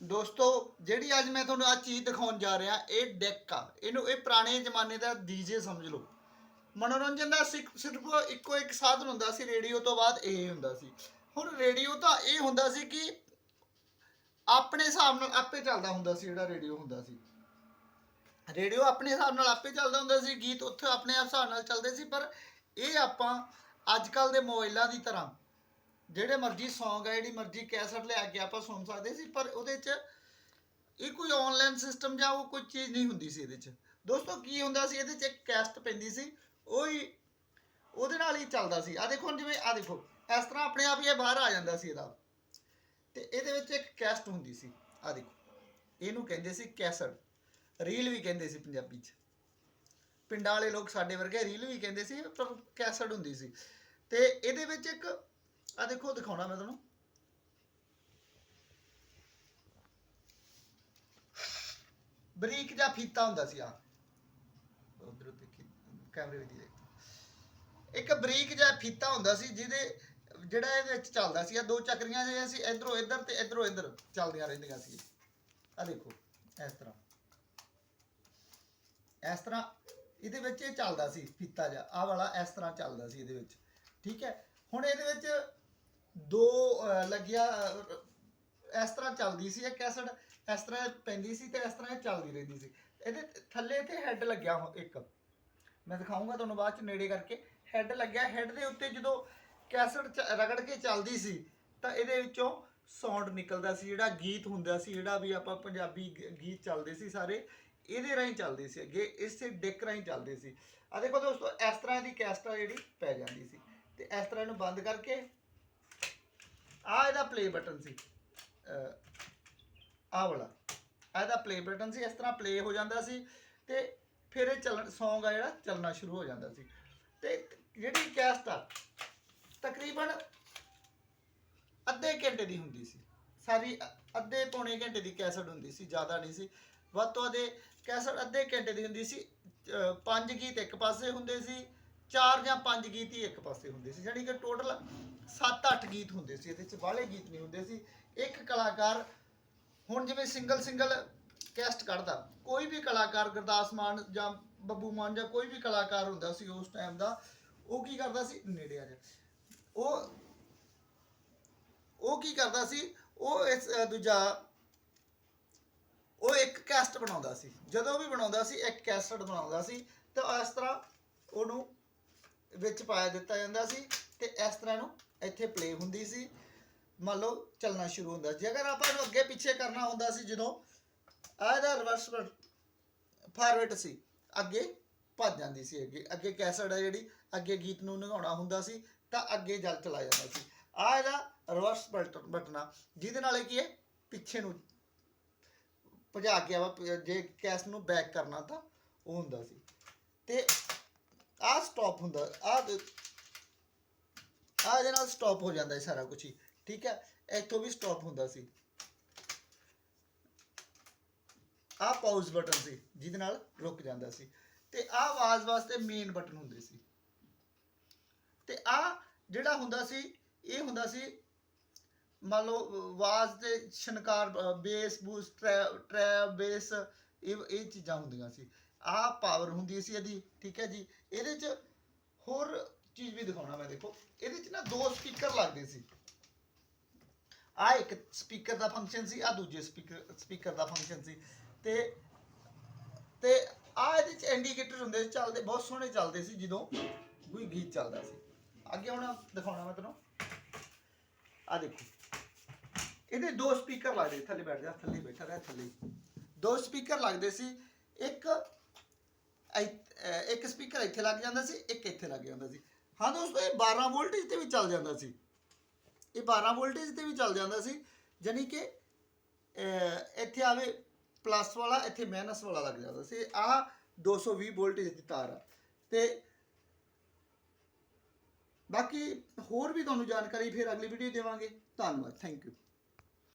ਦੋਸਤੋ, ਜਿਹੜੀ ਅੱਜ ਮੈਂ ਤੁਹਾਨੂੰ ਆ ਚੀਜ਼ ਦਿਖਾਉਣ ਜਾ ਰਿਹਾ, ਇਹ ਡੈਕ ਆ। ਇਹਨੂੰ, ਇਹ ਪੁਰਾਣੇ ਜ਼ਮਾਨੇ ਦਾ ਡੀਜੇ ਸਮਝ ਲਓ। ਮਨੋਰੰਜਨ ਦਾ ਸਿਰਫ ਇੱਕੋ ਇੱਕ ਸਾਧਨ ਹੁੰਦਾ ਸੀ, ਰੇਡੀਓ ਤੋਂ ਬਾਅਦ ਇਹ ਹੁੰਦਾ ਸੀ। ਹੁਣ ਰੇਡੀਓ ਤਾਂ ਇਹ ਹੁੰਦਾ ਸੀ ਕਿ ਆਪਣੇ ਹਿਸਾਬ ਨਾਲ ਆਪੇ ਚੱਲਦਾ ਹੁੰਦਾ ਸੀ, ਜਿਹੜਾ ਰੇਡੀਓ ਹੁੰਦਾ ਸੀ। ਰੇਡੀਓ ਆਪਣੇ ਹਿਸਾਬ ਨਾਲ ਆਪੇ ਚੱਲਦਾ ਹੁੰਦਾ ਸੀ, ਗੀਤ ਉੱਥੇ ਆਪਣੇ ਹਿਸਾਬ ਨਾਲ ਚੱਲਦੇ ਸੀ, ਪਰ ਇਹ ਆਪਾਂ ਅੱਜ ਕੱਲ ਦੇ ਮੋਬਾਈਲਾਂ ਦੀ ਤਰ੍ਹਾਂ ਜਿਹੜੇ ਮਰਜ਼ੀ Song ਹੈ ਜਿਹੜੀ ਮਰਜ਼ੀ ਕੈਸਟ ਲਿਆ ਕੇ ਆਪਾਂ ਸੁਣ ਸਕਦੇ ਸੀ, ਪਰ ਉਹਦੇ 'ਚ ਇਹ ਕੋਈ ਆਨਲਾਈਨ ਸਿਸਟਮ ਜਾਂ ਉਹ ਕੋਈ ਚੀਜ਼ ਨਹੀਂ ਹੁੰਦੀ ਸੀ ਇਹਦੇ 'ਚ। ਦੋਸਤੋ, ਕੀ ਹੁੰਦਾ ਸੀ, ਇਹਦੇ 'ਚ ਇੱਕ ਕੈਸਟ ਪੈਂਦੀ ਸੀ, ਉਹ ਹੀ ਉਹਦੇ ਨਾਲ ਹੀ ਚੱਲਦਾ ਸੀ। ਆ ਦੇਖੋ ਜਿਵੇਂ ਆ ਦੇਖੋ, ਇਸ ਤਰ੍ਹਾਂ ਆਪਣੇ ਆਪ ਹੀ ਇਹ ਬਾਹਰ ਆ ਜਾਂਦਾ ਸੀ ਇਹਦਾ। ਤੇ ਇਹਦੇ ਵਿੱਚ ਇੱਕ ਕੈਸਟ ਹੁੰਦੀ ਸੀ ਆ ਦੇਖੋ, ਇਹਨੂੰ ਕਹਿੰਦੇ ਸੀ ਕੈਸਟ ਰੀਲ ਵੀ ਕਹਿੰਦੇ ਸੀ ਪੰਜਾਬੀ 'ਚ। ਪਿੰਡਾਂ ਵਾਲੇ ਲੋਕ ਸਾਡੇ ਵਰਗੇ ਰੀਲ ਵੀ ਕਹਿੰਦੇ ਸੀ, ਪਰ ਕੈਸਟ ਹੁੰਦੀ ਸੀ। ਤੇ ਇਹਦੇ ਵਿੱਚ ਇੱਕ ਆ ਦੇਖੋ, ਦਿਖਾਉਣਾ ਮੈਂ ਤੁਹਾਨੂੰ। ਬਰੀਕ ਜਿਹਾ ਫੀਤਾ ਹੁੰਦਾ ਸੀ ਆ ਉਧਰ ਦੇਖੀ, ਕੈਮਰੇ ਵਿੱਚ ਦੇਖ। ਇੱਕ ਬਰੀਕ ਜਿਹਾ ਫੀਤਾ ਹੁੰਦਾ ਸੀ, ਜਿਹਦੇ ਜਿਹੜਾ ਇਹਦੇ ਵਿੱਚ ਚੱਲਦਾ ਸੀ ਆ ਦੋ ਚੱਕਰੀਆਂ ਜਿਹੜੀਆਂ ਸੀ, ਇਧਰੋਂ ਇੱਧਰ ਤੇ ਇਧਰੋਂ ਇੱਧਰ ਚੱਲਦੀਆਂ ਰਹਿੰਦੀਆਂ ਸੀ। ਆ ਦੇਖੋ, ਇਸ ਤਰ੍ਹਾਂ। ਇਸ ਤਰ੍ਹਾਂ ਇਹਦੇ ਵਿੱਚ ਇਹ ਚੱਲਦਾ ਸੀ, ਫੀਤਾ ਜਿਹਾ। ਆ ਵਾਲਾ ਇਸ ਤਰ੍ਹਾਂ ਚੱਲਦਾ ਸੀ ਇਹਦੇ ਵਿੱਚ। ਠੀਕ ਹੈ? ਹੁਣ ਇਹਦੇ ਵਿੱਚ ਦੋ ਲੱਗਿਆ ਇਸ ਤਰ੍ਹਾਂ ਚੱਲਦੀ ਸੀ, ਇਹ ਕੈਸਟ ਇਸ ਤਰ੍ਹਾਂ ਪੈਂਦੀ ਸੀ ਤੇ ਇਸ ਤਰ੍ਹਾਂ ਇਹ ਚੱਲਦੀ ਰਹਿੰਦੀ ਸੀ। ਇਹਦੇ ਥੱਲੇ ਤੇ ਹੈੱਡ ਲੱਗਿਆ ਹੋ- ਇੱਕ। ਮੈਂ ਦਿਖਾਉਂਗਾ ਤੁਹਾਨੂੰ ਬਾਅਦ ਚ ਨੇੜੇ ਕਰਕੇ। ਹੈੱਡ ਲੱਗਿਆ ਹੈੱਡ ਦੇ ਉੱਤੇ ਜਦੋਂ ਕੈਸਟ ਚ- ਰਗੜ ਕੇ ਚੱਲਦੀ ਸੀ, ਤਾਂ ਇਹਦੇ ਵਿੱਚੋਂ ਸਾਊਂਡ ਨਿਕਲਦਾ ਸੀ, ਜਿਹੜਾ ਗੀਤ ਹੁੰਦਾ ਸੀ, ਜਿਹੜਾ ਵੀ ਆਪਾਂ ਪੰਜਾਬੀ ਗੀਤ ਚੱਲਦੇ ਸੀ ਸਾਰੇ, ਇਹਦੇ ਰਾਹੀਂ ਚੱਲਦੇ ਸੀ, ਅੱਗੇ ਇਸੇ ਡਿੱਕ ਰਾਹੀਂ ਚੱਲਦੇ ਸੀ। ਆ ਦੇਖੋ ਦੋਸਤੋ, ਇਸ ਤਰ੍ਹਾਂ ਦੀ ਕੈਸਟ ਜਿਹੜੀ, ਪੈ ਜਾਂਦੀ ਸੀ। ਤੇ ਇਸ ਤਰ੍ਹਾਂ ਇਹਨੂੰ ਬੰਦ ਕਰਕੇ ਆ ਇਹਦਾ ਪਲੇ ਬਟਨ ਸੀ। ਆ ਵਾਲਾ। ਆਹ ਇਹਦਾ ਪਲੇ ਬਟਨ ਸੀ, ਇਸ ਤਰ੍ਹਾਂ ਪਲੇ ਹੋ ਜਾਂਦਾ ਸੀ ਤੇ ਫਿਰ ਇਹ ਚੱਲਣ, Song ਆ ਜਿਹੜਾ, ਚੱਲਣਾ ਸ਼ੁਰੂ ਹੋ ਜਾਂਦਾ ਸੀ। ਤੇ ਜਿਹੜੀ ਕੈਸਟ ਆ, ਤਕਰੀਬਨ ਅੱਧੇ ਘੰਟੇ ਦੀ ਹੁੰਦੀ ਸੀ। ਸਾਰੀ ਅੱਧੇ ਪੌਣੇ ਘੰਟੇ ਦੀ ਕੈਸਟ ਹੁੰਦੀ ਸੀ, ਜ਼ਿਆਦਾ ਨਹੀਂ ਸੀ। ਵੱਧ ਤੋਂ ਵੱਧ ਕੈਸਟ ਅੱਧੇ ਘੰਟੇ ਦੀ ਹੁੰਦੀ ਸੀ ਪੰਜ ਗੀਤ ਇੱਕ ਪਾਸੇ ਹੁੰਦੇ ਸੀ ਚਾਰ ਜਾਂ ਪੰਜ ਗੀਤ ਹੀ ਇੱਕ ਪਾਸੇ ਹੁੰਦੇ ਸੀ, ਜਾਣੀ ਕਿ ਟੋਟਲ 7-8 ਗੀਤ ਹੁੰਦੇ ਸੀ, ਇਹਦੇ ਚ ਬਾਹਲੇ ਗੀਤ ਨਹੀਂ ਹੁੰਦੇ ਸੀ। ਇੱਕ ਕਲਾਕਾਰ ਹੁਣ ਜਿਵੇਂ ਸਿੰਗਲ ਸਿੰਗਲ ਕੈਸਟ ਕੱਢਦਾ, ਕੋਈ ਵੀ ਕਲਾਕਾਰ ਗੁਰਦਾਸ ਮਾਨ ਜਾਂ ਬੱਬੂ ਮਾਨ ਜਾਂ ਕੋਈ ਵੀ ਕਲਾਕਾਰ ਹੁੰਦਾ ਸੀ ਉਸ ਟਾਈਮ ਦਾ, ਉਹ ਕੀ ਕਰਦਾ ਸੀ? ਨੇੜੇ ਆ ਜਾ ਉਹ ਉਹ ਕੀ ਕਰਦਾ ਸੀ? ਉਹ ਇਸ ਦੂਜਾ, ਉਹ ਇੱਕ ਕੈਸਟ ਬਣਾਉਂਦਾ ਸੀ। ਜਦੋਂ ਵੀ ਬਣਾਉਂਦਾ ਸੀ, ਇੱਕ ਕੈਸਟ ਬਣਾਉਂਦਾ ਸੀ, ਤਾਂ ਇਸ ਤਰ੍ਹਾਂ ਉਹਨੂੰ ਵਿੱਚ ਪਾਇਆ ਦਿੱਤਾ ਜਾਂਦਾ ਸੀ ਤੇ ਇਸ ਤਰ੍ਹਾਂ ਨੂੰ ਇੱਥੇ ਪਲੇ ਹੁੰਦੀ ਸੀ। ਮੰਨ ਲਓ ਚੱਲਣਾ ਸ਼ੁਰੂ ਹੁੰਦਾ ਸੀ। ਅਗਰ ਆਪਾਂ ਨੂੰ ਅੱਗੇ ਪਿੱਛੇ ਕਰਨਾ ਹੁੰਦਾ ਸੀ, ਜਦੋਂ ਆਹ ਇਹਦਾ ਰਿਵਰਸ ਫਾਰਵਰਡ ਸੀ, ਅੱਗੇ ਭੱਜ ਜਾਂਦੀ ਸੀ ਅੱਗੇ। ਅੱਗੇ ਕੈਸਟ ਹੈ ਜਿਹੜੀ, ਅੱਗੇ ਗੀਤ ਨੂੰ ਨਿਗਾਉਣਾ ਹੁੰਦਾ ਸੀ, ਤਾਂ ਅੱਗੇ ਜਲ ਚਲਾ ਜਾਂਦਾ ਸੀ। ਆਹ ਇਹਦਾ ਰਿਵਰਸ ਬਟਨ ਆ। ਜਿਹਦੇ ਨਾਲ ਇਹ ਕੀ ਹੈ? ਪਿੱਛੇ ਨੂੰ ਭਜਾ ਕੇ ਆਪਾਂ ਜੇ ਕੈਸ ਨੂੰ ਬੈਕ ਕਰਨਾ ਤਾਂ ਉਹ ਹੁੰਦਾ ਸੀ। ਤੇ ਆਹ ਸਟਾਪ ਹੁੰਦਾ ਆਹ ਦੇ- ਇਹਦੇ ਨਾਲ ਸਟਾਪ ਹੋ ਜਾਂਦਾ ਹੈ ਸਾਰਾ ਕੁਝ ਹੀ, ਠੀਕ ਹੈ? ਇੱਥੋਂ ਵੀ ਸਟਾਪ ਹੁੰਦਾ ਸੀ। ਆਹ ਪਾਉਜ਼ ਬਟਨ ਸੀ, ਜਿਹਦੇ ਨਾਲ ਰੁਕ ਜਾਂਦਾ ਸੀ। ਤੇ ਆਹ ਆਵਾਜ਼ ਵਾਸਤੇ ਮੇਨ ਬਟਨ ਹੁੰਦੇ ਸੀ। ਤੇ ਆਹ ਜਿਹੜਾ ਹੁੰਦਾ ਸੀ, ਇਹ ਹੁੰਦਾ ਸੀ, ਮੰਨ ਲਓ, ਆਵਾਜ਼ ਤੇ ਸ਼ਨਕਾਰ ਬੇਸ ਬੂਸ ਟ੍ਰੈਬ ਬੇਸ ਇਹ ਇਹ ਚੀਜ਼ਾਂ ਹੁੰਦੀਆਂ ਸੀ। ਆਹ ਪਾਵਰ ਹੁੰਦੀ ਸੀ ਇਹਦੀ, ਠੀਕ ਹੈ ਜੀ। ਇਹਦੇ ਚ ਹੋਰ ਚੀਜ਼ ਵੀ ਦਿਖਾਉਣਾ ਮੈਂ ਦੇਖੋ। ਇਹਦੇ ਚ ਨਾ ਦੋ ਸਪੀਕਰ ਲੱਗਦੇ ਸੀ। ਆ ਇੱਕ ਸਪੀਕਰ ਦਾ ਫੰਕਸ਼ਨ ਸੀ, ਆ ਦੂਜੇ ਸਪੀਕਰ ਸਪੀਕਰ ਦਾ ਫੰਕਸ਼ਨ ਸੀ। ਤੇ ਤੇ ਆ ਇਹਦੇ ਚ ਇੰਡੀਕੇਟਰ ਹੁੰਦੇ ਸੀ, ਚੱਲਦੇ, ਬਹੁਤ ਸੋਹਣੇ ਚੱਲਦੇ ਸੀ, ਜਦੋਂ ਕੋਈ ਗੀਤ ਚੱਲਦਾ ਸੀ। ਅੱਗੇ ਹੁਣ ਦਿਖਾਉਣਾ ਮੈਂ ਤੈਨੂੰ। ਆ ਦੇਖੋ। ਇਹਦੇ ਦੋ ਸਪੀਕਰ ਲੱਗਦੇ, ਥੱਲੇ ਬੈਠ ਜਾ, ਥੱਲੇ ਬੈਠਾ ਰਹਿ, ਥੱਲੇ। ਦੋ ਸਪੀਕਰ ਲੱਗਦੇ ਸੀ। ਇੱਕ ਇ- ਇੱਕ ਸਪੀਕਰ ਇੱਥੇ ਲੱਗ ਜਾਂਦਾ ਸੀ ਇੱਕ ਇੱਥੇ ਲੱਗ ਜਾਂਦਾ ਸੀ। ਹਾਂ ਦੋਸਤੋ ਇਹ 12 ਵੋਲਟੇਜ ਤੇ ਵੀ ਚੱਲ ਜਾਂਦਾ ਸੀ। ਇਹ 12 ਵੋਲਟੇਜ ਤੇ ਵੀ ਚੱਲ ਜਾਂਦਾ ਸੀ ਜਾਨੀ ਕਿ ਅਹ, ਇੱਥੇ ਆਵੇ ਪਲੱਸ ਵਾਲਾ ਇੱਥੇ ਮਾਈਨਸ ਵਾਲਾ ਲੱਗ ਜਾਂਦਾ ਸੀ। ਆਹ 220 ਵੋਲਟੇਜ ਦੀ ਤਾਰ ਆ। ਤੇ ਬਾਕੀ ਹੋਰ ਵੀ ਤੁਹਾਨੂੰ ਜਾਣਕਾਰੀ ਫਿਰ ਅਗਲੀ ਵੀਡੀਓ ਦੇਵਾਂਗੇ। ਧੰਨਵਾਦ ਥੈਂਕ ਯੂ